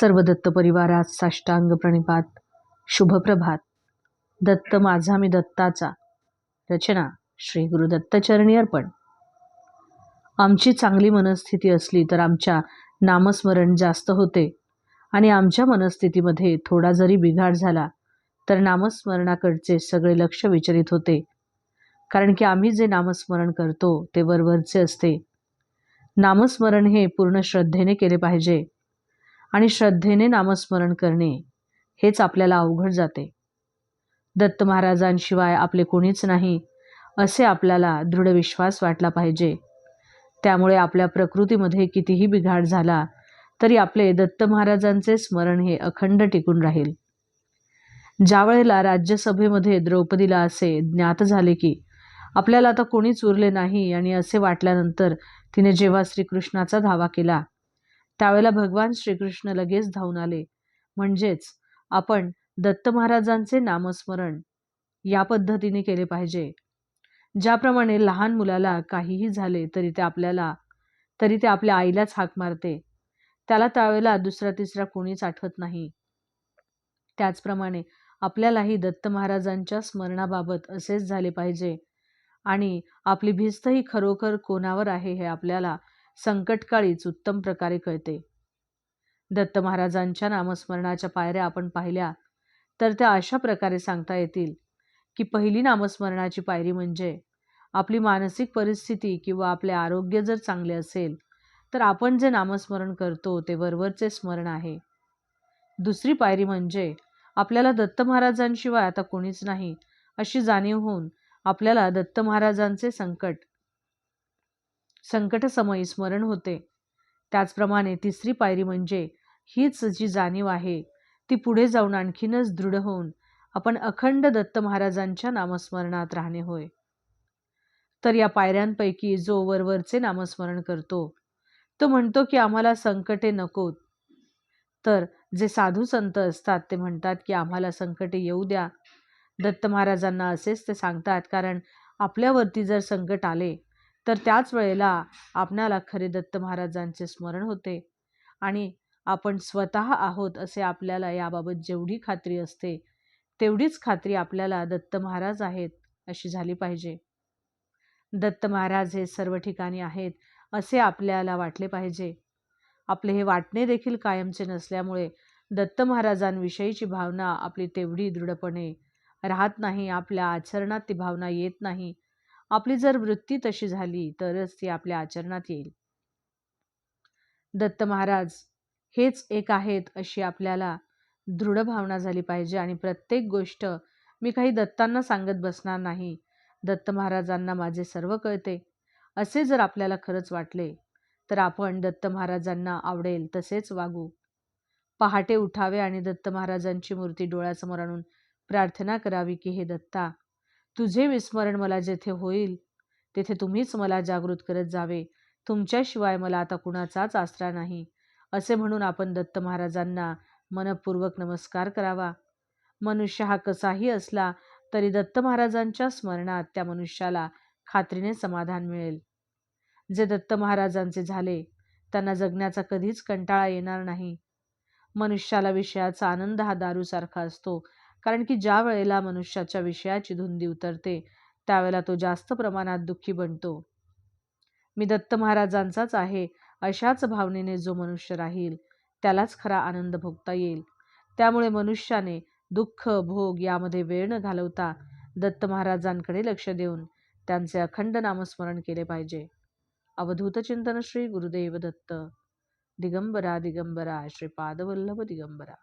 सर्व दत्त परिवारात साष्टांग प्रणिपात शुभप्रभात दत्त माझा मी दत्ताचा. रचना श्री गुरु दत्तचरणी अर्पण. आमची चांगली मनस्थिती असली तर आमच्या नामस्मरण जास्त होते आणि आमच्या मनस्थितीमध्ये थोडा जरी बिघाड झाला तर नामस्मरणाकडचे सगळे लक्ष विचलित होते. कारण की आम्ही जे नामस्मरण करतो ते वरवरचे असते. नामस्मरण हे पूर्ण श्रद्धेने केले पाहिजे. आणि श्रद्धेने नामस्मरण करणे हेच आपल्याला अवघड जाते. दत्त महाराजांशिवाय आपले कोणीच नाही असे आपल्याला दृढ विश्वास वाटला पाहिजे. त्यामुळे आपल्या प्रकृतीमध्ये कितीही बिघाड झाला तरी आपले दत्त महाराजांचे स्मरण हे अखंड टिकून राहील. ज्या वेळेला राज्यसभेमध्ये द्रौपदीला असे ज्ञात झाले की आपल्याला आता कोणीच उरले नाही आणि असे वाटल्यानंतर तिने जेव्हा श्रीकृष्णाचा धावा केला त्यावेळेला भगवान श्रीकृष्ण लगेच धावून आले. म्हणजेच आपण दत्त महाराजांचे नामस्मरण या पद्धतीने केले पाहिजे. ज्याप्रमाणे लहान मुलाला काहीही झाले तरी ते आपल्याला तरी ते आपल्या आईलाच हाक मारते. त्याला त्यावेळेला दुसरा तिसरा कोणीच आठवत नाही. त्याचप्रमाणे आपल्यालाही दत्त महाराजांच्या स्मरणाबाबत असेच झाले पाहिजे. आणि आपली भिस्तही खरोखर कोणावर आहे हे आपल्याला संकटकाळीच उत्तम प्रकारे कळते. दत्त महाराजांच्या नामस्मरणाच्या पायऱ्या आपण पाहिल्या तर त्या अशा प्रकारे सांगता येतील की पहिली नामस्मरणाची पायरी म्हणजे आपली मानसिक परिस्थिती किंवा आपले आरोग्य जर चांगले असेल तर आपण जे नामस्मरण करतो ते वरवरचे स्मरण आहे. दुसरी पायरी म्हणजे आपल्याला दत्त महाराजांशिवाय आता कोणीच नाही अशी जाणीव होऊन आपल्याला दत्त महाराजांचे संकट संकटसमयी स्मरण होते. त्याचप्रमाणे तिसरी पायरी म्हणजे हीच जी जाणीव आहे ती पुढे जाऊन आणखीनच दृढ होऊन आपण अखंड दत्त महाराजांच्या नामस्मरणात राहणे होय. तर या पायऱ्यांपैकी जो वरवरचे नामस्मरण करतो तो म्हणतो की आम्हाला संकटे नकोत. तर जे साधू संत असतात ते म्हणतात की आम्हाला संकटे येऊ द्या. दत्त महाराजांना असेच ते सांगतात कारण आपल्यावरती जर संकट आले तर त्याच वेळेला आपणाला खरे दत्त महाराजांचे स्मरण होते. आणि आपण स्वतः आहोत असे आपल्याला याबाबत जेवढी खात्री असते तेवढीच खात्री आपल्याला दत्त महाराज आहेत अशी झाली पाहिजे. दत्त महाराज हे सर्व ठिकाणी आहेत असे आपल्याला वाटले पाहिजे. आपले हे वाटणे देखील कायमचे नसल्यामुळे दत्त महाराजांविषयीची भावना आपली तेवढी दृढपणे राहत नाही आपल्या आचरणात ती भावना येत नाही आपली जर वृत्ती तशी झाली तरच ती आपल्या आचरणात येईल. दत्त महाराज हेच एक आहेत अशी आपल्याला दृढ भावना झाली पाहिजे आणि प्रत्येक गोष्ट मी काही दत्तांना सांगत बसणार नाही. दत्त महाराजांना माझे सर्व कळते. असे जर आपल्याला खरंच वाटले तर आपण दत्त महाराजांना आवडेल तसेच वागू. पहाटे उठावे आणि दत्त महाराजांची मूर्ती डोळ्यासमोर आणून प्रार्थना करावी की हे दत्ता तुझे विस्मरण मला जेथे होईल तेथे तुम्हीच मला जागृत करत जावे. तुमच्याशिवाय मला आता कुणाचाच आसरा नाही असे म्हणून आपण दत्त महाराजांना मनपूर्वक नमस्कार करावा. मनुष्य हा कसाही असला तरी दत्त महाराजांच्या स्मरणात त्या मनुष्याला खात्रीने समाधान मिळेल. जे दत्त महाराजांचे झाले त्यांना जगण्याचा कधीच कंटाळा येणार नाही. मनुष्याला विषयाचा आनंद हा दारूसारखा असतो कारण की ज्या वेळेला मनुष्याच्या विषयाची धुंदी उतरते त्यावेळेला तो जास्त प्रमाणात दुःखी बनतो. मी दत्त महाराजांचाच आहे अशाच भावनेने जो मनुष्य राहील त्यालाच खरा आनंद भोगता येईल. त्यामुळे मनुष्याने दुःख भोग यामध्ये वेळ न घालवता दत्त महाराजांकडे लक्ष देऊन त्यांचे अखंड नामस्मरण केले पाहिजे. अवधूत चिंतन श्री गुरुदेव दत्त. दिगंबरा दिगंबरा श्रीपादवल्लभ दिगंबरा.